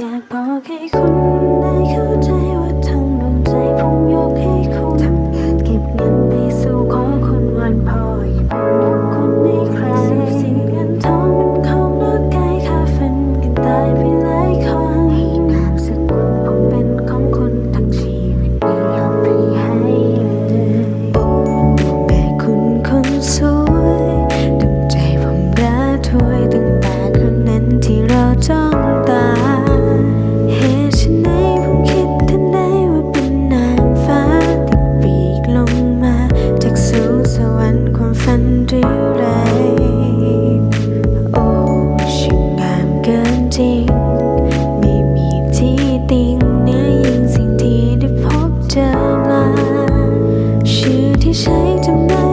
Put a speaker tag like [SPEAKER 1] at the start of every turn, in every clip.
[SPEAKER 1] อยากบอกให้คุณได้เข้าใจ จริง ไม่มีที่ติงเนื้อยิ่งสิ่งที่ได้พบเจอมา ชื่อที่ใช้จำไม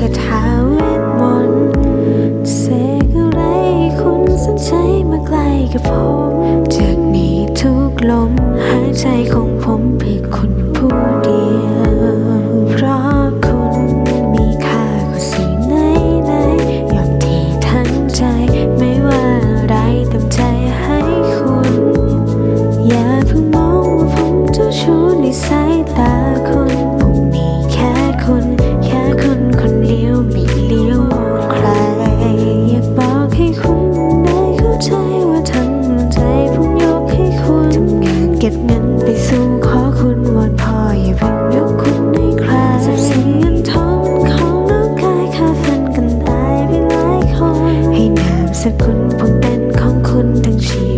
[SPEAKER 1] คาถาเวทมนต์เสกอะไรคุณสนใจมาไกลกับผมจากนี้ทุกลมหายใจของผมเพียงคุณผู้เดียวเพราะคุณมีค่ากว่าสิ่ไหนไหนยอมเททั้งใจ ไม่ว่าอะไรเต็มใจให้คุณ อย่าเพิ่งมองว่าผมเชู้ใสายตาคน สูงขอคุณวอนพ่ออย่าเพิ่งยกคุณให้ใครสัสินเงินองนของกายค่าฟนกันตายไปหลายคนให้นามสกุลผมเป็นของคุณทั้งชี